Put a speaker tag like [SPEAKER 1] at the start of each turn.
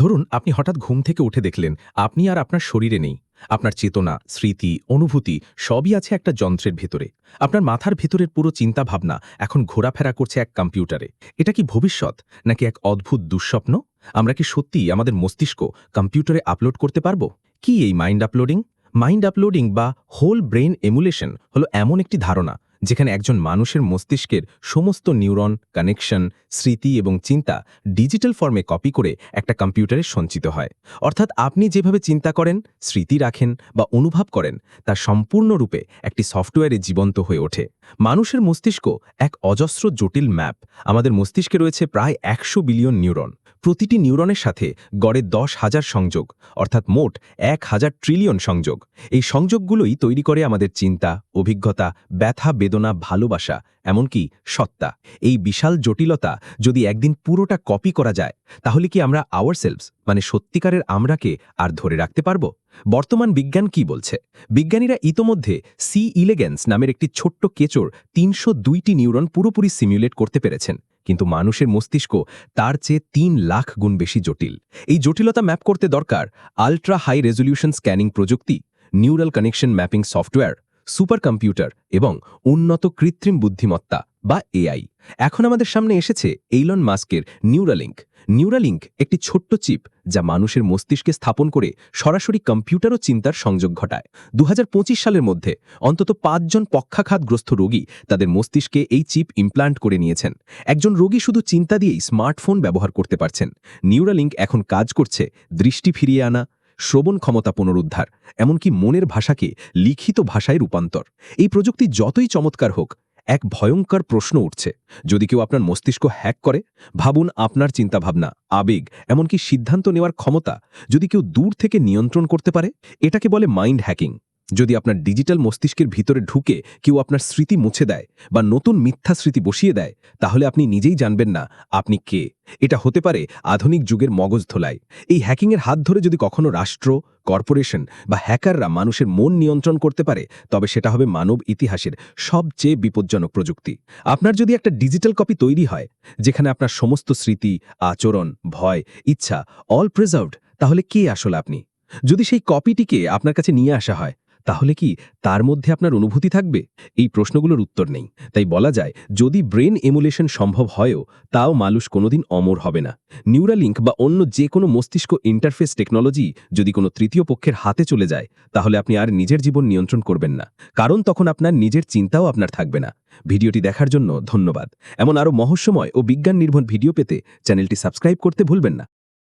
[SPEAKER 1] ধরুন, আপনি হঠাৎ ঘুম থেকে উঠে দেখলেন, আপনি আর আপনার শরীরে নেই। আপনার চেতনা, স্মৃতি, অনুভূতি সবই আছে একটা যন্ত্রের ভেতরে। আপনার মাথার ভেতরের পুরো চিন্তা ভাবনা এখন ঘোরাফেরা করছে এক কম্পিউটারে। এটা কি ভবিষ্যৎ, নাকি এক অদ্ভুত দুঃস্বপ্ন? আমরা কি সত্যিই আমাদের মস্তিষ্ক কম্পিউটারে আপলোড করতে পারব? কি এই মাইন্ড আপলোডিং? মাইন্ড আপলোডিং বা হোল ব্রেন এমুলেশন হলো এমন একটি ধারণা। যেখানে একজন মানুষের মস্তিষ্কের সমস্ত নিউরন, কানেকশন, স্মৃতি এবং চিন্তা ডিজিটাল ফর্মে কপি করে একটা কম্পিউটারে সঞ্চিত হয়। অর্থাৎ আপনি যেভাবে চিন্তা করেন, স্মৃতি রাখেন বা অনুভব করেন, তা সম্পূর্ণরূপে একটি সফটওয়্যারে জীবন্ত হয়ে ওঠে। মানুষের মস্তিষ্ক এক অজস্র জটিল ম্যাপ। আমাদের মস্তিষ্কে রয়েছে প্রায় একশো বিলিয়ন নিউরন। প্রতিটি নিউরনের সাথে গড়ে দশ হাজার সংযোগ, অর্থাৎ মোট এক হাজার ট্রিলিয়ন সংযোগ। এই সংযোগগুলোই তৈরি করে আমাদের চিন্তা, অভিজ্ঞতা, ব্যথা, বেদনা, ভালোবাসা, এমনকি সত্তা। এই বিশাল জটিলতা যদি একদিন পুরোটা কপি করা যায়, তাহলে কি আমরা আওয়ার মানে সত্যিকারের আমরাকে আর ধরে রাখতে পারব? বর্তমান বিজ্ঞান কি বলছে? বিজ্ঞানীরা ইতোমধ্যে সি ইলেগেন্স নামের একটি ছোট্ট কেচোর তিনশো দুইটি নিউরন পুরোপুরি সিমুলেট করতে পেরেছেন। কিন্তু মানুষের মস্তিষ্ক তার চেয়ে তিন লাখ গুণ বেশি জটিল। এই জটিলতা ম্যাপ করতে দরকার আলট্রা হাই রেজলিউশন স্ক্যানিং প্রযুক্তি, neural connection mapping software super computer এবং উন্নত কৃত্রিম বুদ্ধিমত্তা। বা এআই। এখন আমাদের সামনে এসেছে এইলন মাস্কের নিউরালিঙ্ক নিউরালিঙ্ক একটি ছোট্ট চিপ যা মানুষের মস্তিষ্কে স্থাপন করে সরাসরি কম্পিউটার ও চিন্তার সংযোগ ঘটায়। দু হাজার পঁচিশ সালের মধ্যে অন্তত পাঁচজন পক্ষাঘাতগ্রস্ত রোগী তাদের মস্তিষ্কে এই চিপ ইমপ্লান্ট করে নিয়েছেন। একজন রোগী শুধু চিন্তা দিয়েই স্মার্টফোন ব্যবহার করতে পারছেন। নিউরালিঙ্ক এখন কাজ করছে দৃষ্টি ফিরিয়ে আনা, শ্রবণ ক্ষমতা পুনরুদ্ধার, এমনকি মনের ভাষাকে লিখিত ভাষায় রূপান্তর। এই প্রযুক্তি যতই চমৎকার হোক এক ভয়ঙ্কর প্রশ্ন উঠছে। যদি কেউ আপনার মস্তিষ্ক হ্যাক করে, ভাবুন আপনার চিন্তাভাবনা, আবেগ, এমনকি সিদ্ধান্ত নেওয়ার ক্ষমতা যদি কেউ দূর থেকে নিয়ন্ত্রণ করতে পারে, এটাকে বলে মাইন্ড হ্যাকিং যদি আপনার ডিজিটাল মস্তিষ্কের ভিতরে ঢুকে কেউ আপনার স্মৃতি মুছে দেয় বা নতুন মিথ্যা স্মৃতি বসিয়ে দেয়, তাহলে আপনি নিজেই জানবেন না আপনি কে। এটা হতে পারে আধুনিক যুগের মগজ ধোলাই। এই হ্যাকিংয়ের হাত ধরে যদি কখনো রাষ্ট্র, কর্পোরেশন বা হ্যাকাররা মানুষের মন নিয়ন্ত্রণ করতে পারে, তবে সেটা হবে মানব ইতিহাসের সবচেয়ে বিপজ্জনক প্রযুক্তি। আপনার যদি একটা ডিজিটাল কপি তৈরি হয়, যেখানে আপনার সমস্ত স্মৃতি, আচরণ, ভয়, ইচ্ছা অল প্রিজার্ভড তাহলে কে আসলে আপনি? যদি সেই কপিটিকে আপনার কাছে নিয়ে আসা হয় তাহলে কি তার মধ্যে আপনার অনুভূতি থাকবে? এই প্রশ্নগুলোর উত্তর নেই। তাই বলা যায়, যদি ব্রেন এমুলেশন সম্ভব হয়ও, তাও মানুষ কোনোদিন অমর হবে না। নিউরালিঙ্ক বা অন্য যে কোনো মস্তিষ্ক ইন্টারফেস টেকনোলজি যদি কোনো তৃতীয় পক্ষের হাতে চলে যায়, তাহলে আপনি আর নিজের জীবন নিয়ন্ত্রণ করবেন না। কারণ তখন আপনার নিজের চিন্তাও আপনার থাকবে না। ভিডিওটি দেখার জন্য ধন্যবাদ। এমন আরও মহস্যময় ও বিজ্ঞান নির্ভর ভিডিও পেতে চ্যানেলটি সাবস্ক্রাইব করতে ভুলবেন না।